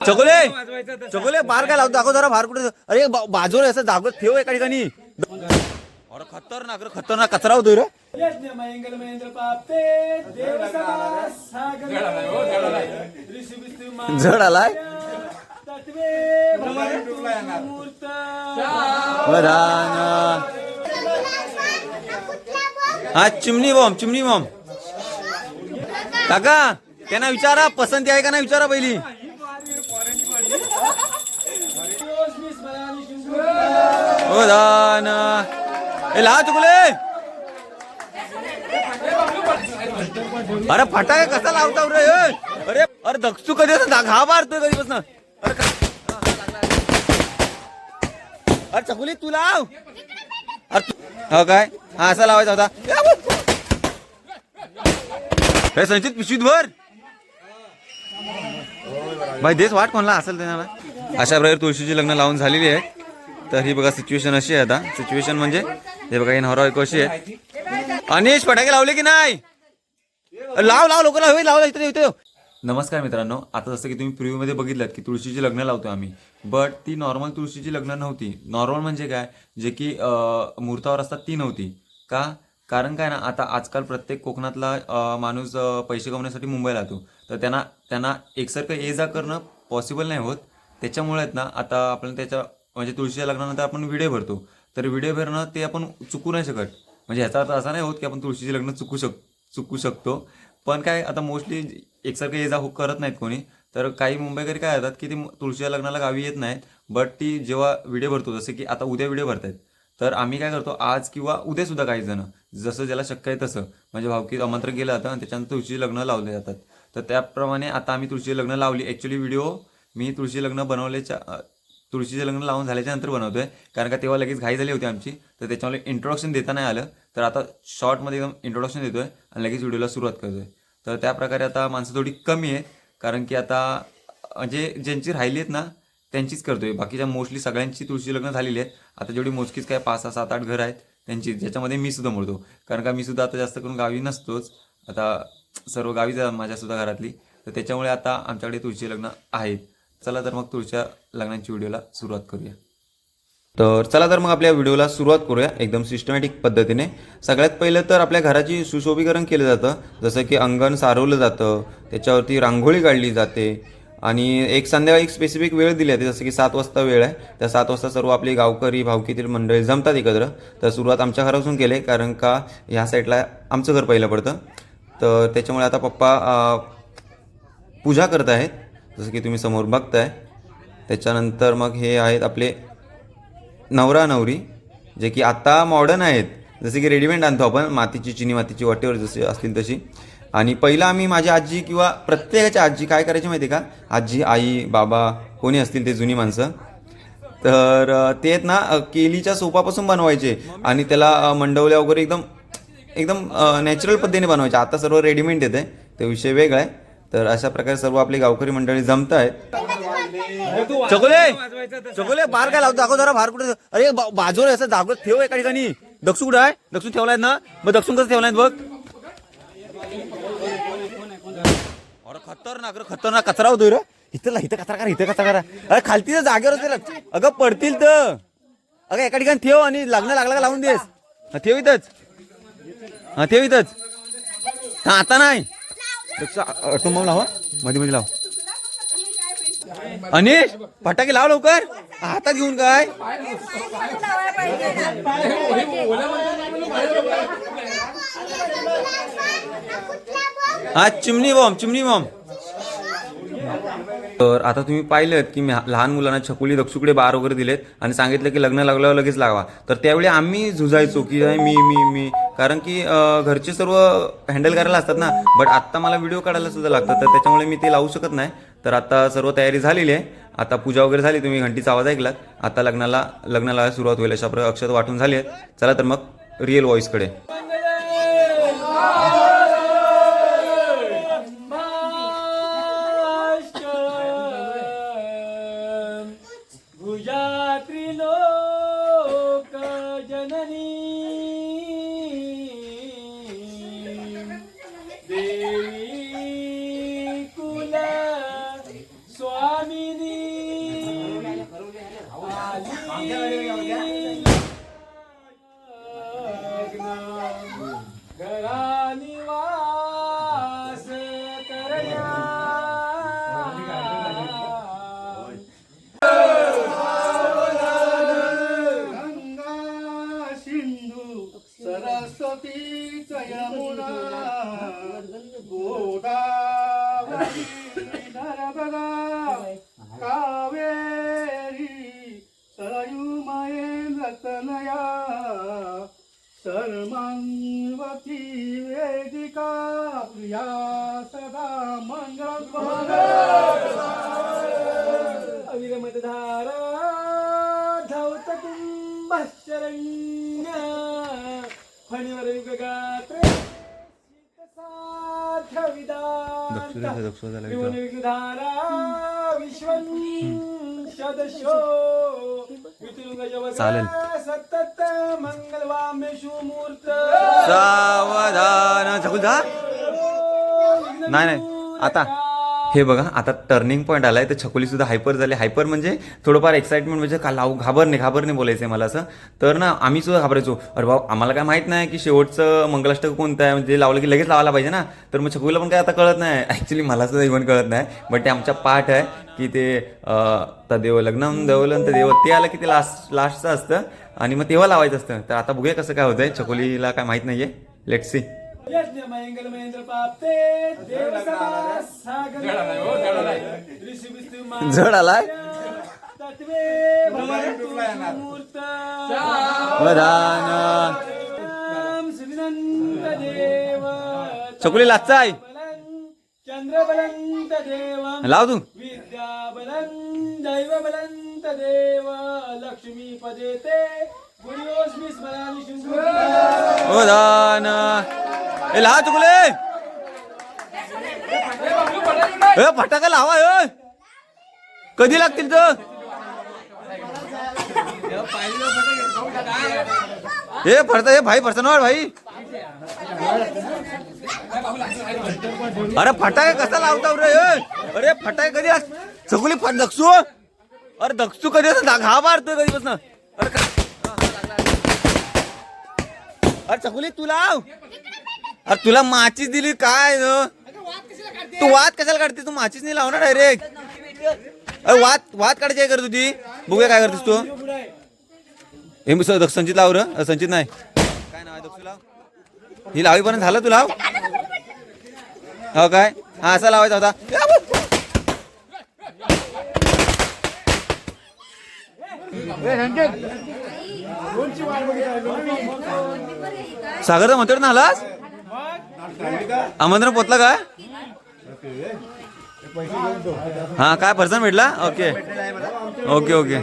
चकोले! चकोले बाहेर काय लावतो. दाखव जरा बाहेर कुठे अरे बा- बाजूला असं जागो ठेव एका ठिकाणी. अरे खतरनाक रे खतरनाक कचरा होतोय रे. यज्ञ मंगल महेंद्र पापते देव सदा सागर ऋषी विष्णु जड आलाय तत्वे मूर्त प्रधान हा चिमणी बॉम्ब चिमणी बॉम्ब काका त्यांना विचारा पसंती आहे का नाही विचारा पहिली. प्रधान ए ला चुकले। अरे फटाका कसा लावता रे? अरे अरे दक्षू कधी असं घा मारतोय कधीपासून? अरे अरे चकुली तू लाव। अरे तू- हो काय? हा असा लावायचा होता. हे संचित पिशवीत भर. भाई देश वाट कोणला असेल त्यांना अशा प्रकारे तुळशीची लग्न लावून झालेली आहे. तर ही बघा सिच्युएशन अशी आहे आता. सिच्युएशन म्हणजे हे बघा ही नवरा बायको अशी आहे. अनिश फटाके लावले की नाही? लाव लाव लोक लाव लावला इथे इथे. नमस्कार मित्रांनो. आता जसं की तुम्ही प्रिव्ह्यूमध्ये बघितलं की तुळशीची लग्न लावतो आम्ही. बट ती नॉर्मल तुळशीची लग्न नव्हती. नॉर्मल म्हणजे काय? जे की मुहूर्तावर असतात ती नव्हती. का? कारण काय ना आता आजकाल प्रत्येक कोकणातला माणूस पैसे कमवण्यासाठी मुंबईला जातो. तर त्यांना त्यांना एकसारखं ये जा करणं पॉसिबल नाही होत. त्याच्यामुळे आहेत ना आता आपण त्याच्या म्हणजे तुळशीच्या लग्नानंतर आपण विडे भरतो. तर विडे भरणं ते आपण चुकू नाही शकत. म्हणजे ह्याचा अर्थ असा नाही होत की आपण तुळशीचे लग्न चुकू शक चुकू शकतो. पण काय आता मोस्टली एकसारखं ये जा हो करत नाहीत कोणी. तर काही मुंबईकरी काय येतात की ते तुळशीच्या लग्नाला गावी येत नाहीत. बट ती जेव्हा व्हिडिओ भरतो जसं की आता उद्या व्हिडिओ भरतायत. तर आम्ही काय करतो आज किंवा उद्या सुद्धा काही जण जसं ज्याला शक्य आहे तसं. म्हणजे भावकीत आमंत्रण केलं जातं आणि त्याच्यानंतर तुळशीची लग्न लावले जातात. तर त्याप्रमाणे आता आम्ही तुळशीचे लग्न लावली. ॲक्च्युली व्हिडिओ मी तुळशी लग्न बनवल्याच्या तुळशीचं लग्न लावून झाल्याच्यानंतर बनवतोय. कारण का तेव्हा लगेच घाई झाली होती आमची. तर त्याच्यामुळे इंट्रोडक्शन देता नाही आलं. तर आता शॉर्टमध्ये एकदम इंट्रोडक्शन देतोय आणि लगेच व्हिडिओला सुरुवात करतोय. तर त्याप्रकारे आता माणसं थोडी कमी आहे. कारण की आता म्हणजे ज्यांची राहिली आहेत ना त्यांचीच करतोय. बाकीच्या मोस्टली सगळ्यांची तुळशी लग्न झालेली आहेत. आता जेवढी मोजकीच काय पाच सहा सात आठ घर आहेत त्यांची ज्याच्यामध्ये मी सुद्धा मोडतो. कारण का मी सुद्धा आता जास्त करून गावी नसतोच. आता सर्व गावी जा माझ्यासुद्धा घरातली. तर त्याच्यामुळे आता आमच्याकडे तुळशी लग्न आहेत. चला तर मग तुळच्या लग्नाच्या व्हिडिओला सुरुवात करूया. तर चला तर मग आपल्या व्हिडिओला सुरुवात करूया एकदम सिस्टमॅटिक पद्धतीने. सगळ्यात पहिलं तर आपल्या घराची सुशोभीकरण केलं जातं. जसं की अंगण सारवलं जातं त्याच्यावरती रांगोळी काढली जाते आणि एक संध्याकाळी एक स्पेसिफिक वेळ दिली आहे जसं की सात वाजता वेळ आहे. त्या सात वाजता सर्व आपली गावकरी भावकीतील मंडळी जमतात एकत्र. तर सुरुवात आमच्या घरापासून केली कारण का ह्या साईडला आमचं घर पहिलं पडतं. तर त्याच्यामुळे आता पप्पा पूजा करत आहेत. जसं की तुम्ही समोर बघताय त्याच्यानंतर मग हे आहेत आपले नवरा नवरी जे की आत्ता मॉडर्न आहेत. जसे की रेडीमेड आणतो आपण मातीची चिनी मातीची वाटेवर जशी असतील तशी. आणि पहिला आम्ही माझी आजी किंवा प्रत्येकाच्या आजी काय करायची माहिती आहे का? आजी आई बाबा कोणी असतील ते जुनी माणसं. तर ते आहेत ना केलीच्या सोपापासून बनवायचे. आणि त्याला मंडवल्या वगैरे एकदम एकदम नॅचरल पद्धतीने बनवायचे. आता सर्व रेडीमेड येते. ते विषय वेगळा आहे. तर अशा प्रकारे सर्व आपली गावकरी मंडळी जमत आहेत चकोले! चकोले बार काय लावतो? दाखव जरा बाहेर कुठे. अरे बा- बाजूला असं जागो ठेव एका ठिकाणी. दक्षू कुठं आहे? दक्षू ठेवलाय ना? मग दक्षू कसं ठेवलाय बघ. अरे खतरनाक रे खतरनाक. कचरा होतोय रे. इथं ला- इथं कचरा करा इथं कचरा करा. अरे खालती तर जागेवर होते रे. अगं पडतील तर. अगं एका ठिकाणी ठेव आणि लग्न लागलं का लावून देस. हा, ठेव इथंच. हा ठेव इथंच. हा आता नाही. दक्ष लावा. मध्ये मध्ये लाव. अनिश फटाके लाव लवकर. हातात घेऊन काय? हा चिमणी बॉम्ब चिमणी बॉम्ब. तर आता तुम्ही पाहिलं की मी लहान मुलांना छकुली दक्षुकडे बार वगैरे दिलेत आणि सांगितलं की लग्न लागल्यावर लगेच लावा. तर त्यावेळी आम्ही झुजायचो की नाही, मी मी मी. कारण की घरचे सर्व हँडल करायला असतात ना. बट आत्ता मला व्हिडिओ काढायला सुद्धा लागतं. तर त्याच्यामुळे मी ते लावू शकत नाही. तर आता सर्व तयारी झालेली आहे. आता पूजा वगैरे झाली तुम्ही घंटीचा आवाज ऐकलात. आता लग्नाला लग्नाला सुरुवात होईल अशा प्रकारे अक्षत वाटून झाली आहेत चला तर मग रिअल व्हॉइसकडे प्रिया सदा मंगल अविरमतधारा धावत कुंभश्चरण्य फणीवर युगगात्रे विधारा विश्वं सदशो चालेल. सतत मंगलवामेषु मूर्त सावधान नाही नाही. आता हे बघा आता टर्निंग पॉईंट आलाय तर छकुली सुद्धा हायपर झाले. हायपर म्हणजे थोडंफार एक्साइटमेंट म्हणजे का लावू घाबरणे घाबरणे बोलायचं आहे मला असं. तर ना आम्ही सुद्धा घाबरायचो. अरे भाऊ आम्हाला काय माहीत नाही की शेवटचं मंगलाष्टक कोणतं आहे म्हणजे लावलं की लगेच लावायला पाहिजे ना. तर मग छकुलीला पण काय आता कळत नाही. ॲक्च्युली मला सुद्धा इव्हन कळत नाही. बट ते आमच्या पाठ आहे की ते देव तदेव लग्नम देवलन देव. ते आलं की ते लास्ट लास्टचं असतं. आणि मग तेव्हा लावायचं असतं. तर आता बघूया कसं काय होतंय. छकुलीला काय माहीत नाहीये. लेट सी यज्ञ मंगल महेंद्र पापते देव सदा सागर ऋषी विष्णू मा- आलाय तत्वे मूर्त वदान श्रीनंद देव चकुली लाचा आहे चंद्र बलंत देव लाव तू. विद्या बलं दैव बलंत देव लक्ष्मी पदेते गुरुयोस्मी स्मरानी शिंदू वदान ए लावा चुकले ए. फटाका लावा ए. कधी लागतील तर हे फडता हे भाई फडसनवार भाई. अरे फटाके कसा लावता रे अरे फटाके कधी लाग- चकुली फट दक्षू अरे दक्षू कधी असं घा मारतोय कधीपासून अरे अरे चकुली तू लाव. अरे तुला माचीस दिली काय न? तू वाद कशाला काढते? तू माचीस नाही लावणार डायरेक्ट अरे वाद वाद काढायची करत होती बघूया काय करतेस तू. हे मी संचित लाव र. संचित नाही. काय नाव आहे ही लावीपर्यंत झालं तू लाव. हो काय? हा असा लावायचा होता. सागर म्हणतो ना आलास आमंत्रण पोचला काय हा काय पर्सन भेटला? ओके ओके ओके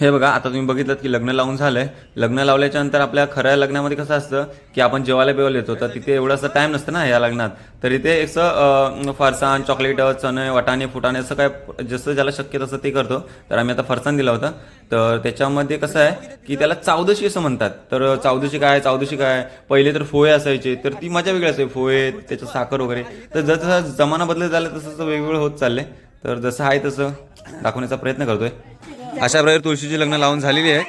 हे बघा आता तुम्ही बघितलं की लग्न लावून झालंय. लग्न लावल्याच्या नंतर आपल्या खऱ्या लग्नामध्ये कसं असतं की आपण जेवायला बेवायला येतो तर तिथे एवढा असं टाइम नसतं ना या लग्नात. तर इथे एक असं फरसाण चॉकलेट चणे वाटाणे फुटाणे असं काय जसं ज्याला शक्य तसं ते करतो. तर आम्ही आता फरसाण दिला होता. तर त्याच्यामध्ये कसं आहे की त्याला चावदशी असं म्हणतात. तर चावदशी काय चावदशी काय? पहिले तर फोय असायचे तर ती मजा वेगळी असायची. फोय त्याचं साखर वगैरे. तर जसं जमाना बदलत झाला तसं वेगवेगळं होत चाललंय. तर जसं आहे तसं दाखवण्याचा प्रयत्न करतोय. अशा प्रकारे तुळशीची लग्न लावून झालेली आहे.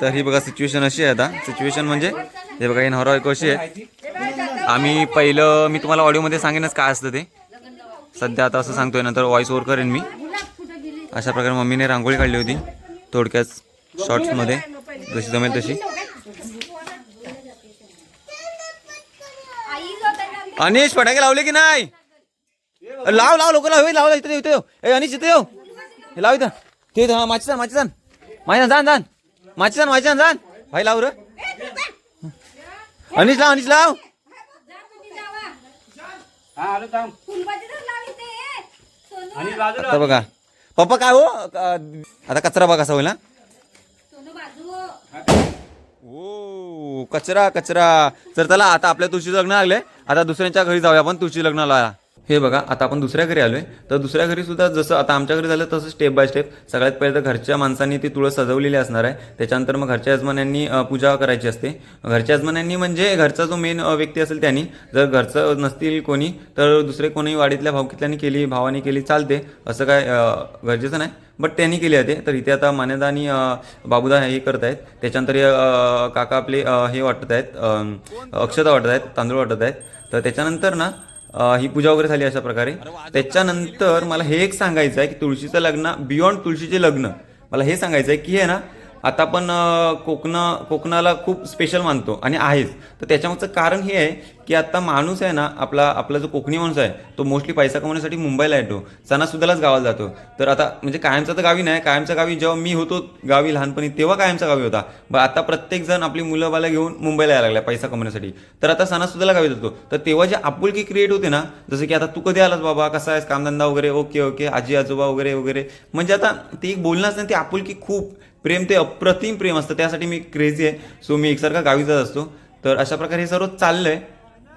तर ही बघा सिच्युएशन अशी आहे आता. सिच्युएशन म्हणजे हे बघा ही नवरा एक अशी आहे. आम्ही पहिलं मी तुम्हाला ऑडिओमध्ये सांगेनच काय असतं ते. सध्या आता असं सांगतोय नंतर व्हॉइस ओव्हर करेन मी. अशा प्रकारे मम्मीने रांगोळी काढली होती थोडक्यात शॉर्ट्समध्ये जशी जमेल तशी. अनिश फटाके लावले की नाही? लाव लाव लोक लाव. लावला लाव इथे इथे ए अनिश इथे येऊ. हे लाव इथं. ते इथं, हा माची जाण माची जाण माची जाण जाण माची जाण माची जाण जाण भाई लाव र. अनिश लाव अनिश लाव. आता बघा. पप्पा काय हो? आता कचरा बघा कसा होईल हा? ओ कचरा कचरा. तर चला आता आपल्या तुळशीचं लग्न लागलंय आता दुसऱ्यांच्या घरी जाऊया आपण तुळशी लग्नाला. हे बघा आता आपण दुसऱ्या घरी आलोय. तर दुसऱ्या घरी सुद्धा जसं आता आमच्या घरी झालं तसं स्टेप बाय स्टेप सगळ्यात पहिले तर घरच्या माणसांनी ती तुळस सजवलेली असणार आहे. त्याच्यानंतर मग घरच्या यजमान्यांनी पूजा करायची असते. घरच्या यजमान्यांनी म्हणजे घरचा जो मेन व्यक्ती असेल त्यांनी जर घरचं नसतील कोणी तर दुसरे कोणी वाडीतल्या भावकीतल्यानी केली भावाने केली चालते. असं काय गरजेचं नाही. बट त्यांनी केली आहे तर इथे आता मान्यदा आणि बाबुदा बाबूदा हे करत आहेत. त्याच्यानंतर काका आपले हे वाटत आहेत अक्षता वाटत आहेत तांदूळ वाटत आहेत. तर त्याच्यानंतर ना ही पूजा वगैरे झाली अशा प्रकारे. त्याच्यानंतर मला हे एक सांगायचं आहे की तुळशीचं लग्न बियॉन्ड तुळशीचे लग्न मला हे सांगायचं आहे की हे ना आता पण कोकण कोकणा कोकणाला खूप स्पेशल मानतो आणि आहेच. तर त्याच्यामागचं कारण हे आहे की आता माणूस आहे ना आपला आपला जो कोकणी माणूस आहे तो मोस्टली पैसा कमवण्यासाठी मुंबईला येतो. सणासुद्धालाच गावाला जातो. तर आता म्हणजे कायमचा तर गावी नाही कायमचा गावी जेव्हा मी होतो गावी लहानपणी तेव्हा कायमचा गावी होता. बरं आता प्रत्येक जण आपली मुलं बाला घेऊन मुंबईला यायला लागला पैसा कमवण्यासाठी. तर आता सणासुद्धाला गावी जातो. तर तेव्हा जे आपुलकी क्रिएट होते ना जसं की आता तू कधी आलास बाबा कसा आहेस कामधंदा वगैरे ओके ओके आजी आजोबा वगैरे वगैरे. म्हणजे आता ते एक बोलणं नाही ती आपुलकी खूप. प्रेम ते अप्रतिम प्रेम असतं त्यासाठी मी क्रेझी आहे. सो मी एकसारखा गावी जात असतो. तर अशा प्रकारे हे सर्व चाललंय.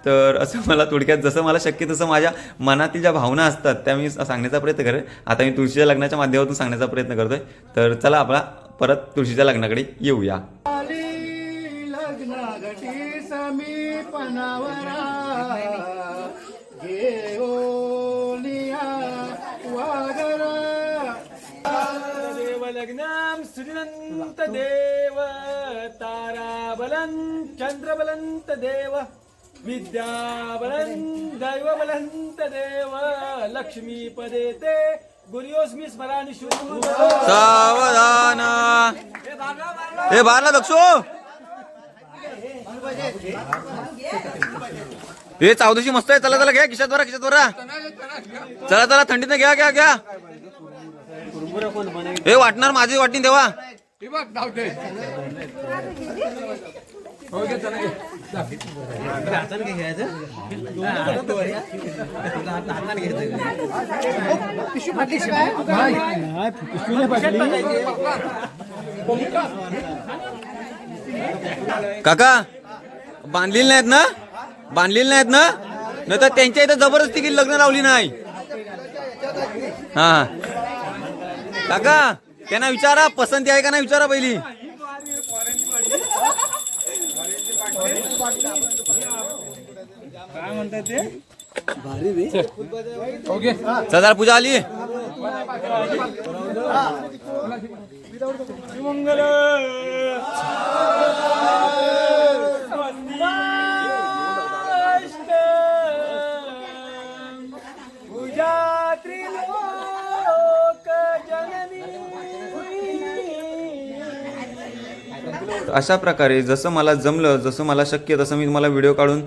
तर असं मला थोडक्यात जसं मला शक्य तसं माझ्या मनातील ज्या भावना असतात त्या मी सांगण्याचा प्रयत्न करेन. आता मी तुळशीच्या लग्नाच्या माध्यमातून सांगण्याचा प्रयत्न करतोय. तर चला आपला परत तुळशीच्या लग्नाकडे येऊया. लग्न घटी समीपनावरा घेओलिया वागरा देव लग्नम सुजनंत देव ताराबलं चंद्रबलंत देव दैवबलंत देव लक्ष्मीपदे ते गुरुयोस्मी स्मराणि शुभ सावधान। हे बारला दक्षो हे चौदशी मस्त आहे. चला चला घ्या खिशात बरा खिशात बरा चला चला थंडीत घ्या घ्या घ्या. हे वाटणार माझी वाटणी तेव्हा काका बांधलेली नाहीत ना? बांधलेली नाहीत ना? नाही तर त्यांच्या इथं जबरदस्ती केली लग्न लावली नाही. हा हा. काका त्यांना विचारा पसंती आहे का नाही विचारा पहिली. सदार पूजा आली. मंगल अशा प्रकारे जसं मला जमलं जसं मला शक्य तसं मी तुम्हाला व्हिडिओ काढून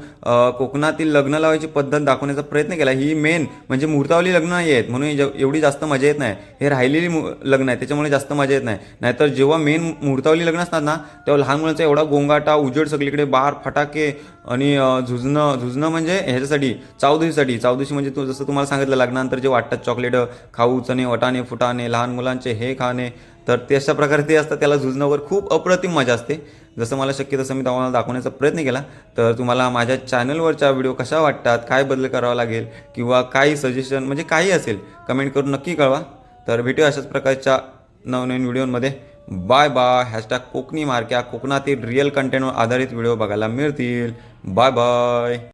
कोकणातील लग्न लावायची पद्धत दाखवण्याचा प्रयत्न केला. ही मेन म्हणजे मुहूर्तावली लग्न नाही आहेत म्हणून एवढी जास्त मजा येत नाही. हे राहिलेली लग्न आहे त्याच्यामुळे जास्त मजा येत नाही. नाहीतर जेव्हा मेन मुहूर्तावली लग्न असतात ना तेव्हा लहान मुलांचा एवढा गोंगाटा उजेड सगळीकडे बार फटाके आणि झुजणं झुजणं म्हणजे ह्याच्यासाठी चावदिवशीसाठी चावदिवशी म्हणजे तू जसं तुम्हाला सांगितलं लग्नानंतर जे वाटतात चॉकलेट खाऊ चणे वटाणे फुटाणे लहान मुलांचे हे खाणे तर ते अशा प्रकारे ते असतात त्याला झुजण्यावर खूप अप्रतिम मजा असते. जसं मला शक्य तसं मी तुम्हाला दाखवण्याचा प्रयत्न केला तर तुम्हाला माझ्या चॅनलवरच्या व्हिडिओ कशा वाटतात काय बदल करावा लागेल किंवा काही सजेशन म्हणजे काही असेल कमेंट करून नक्की कळवा. तर भेटूया अशाच प्रकारच्या नवनवीन व्हिडिओमध्ये. Bye bye hashtag Kokani Markya. कोकणातील रिअल कंटेंटवर आधारित व्हिडिओ बघायला मिळतील. Bye bye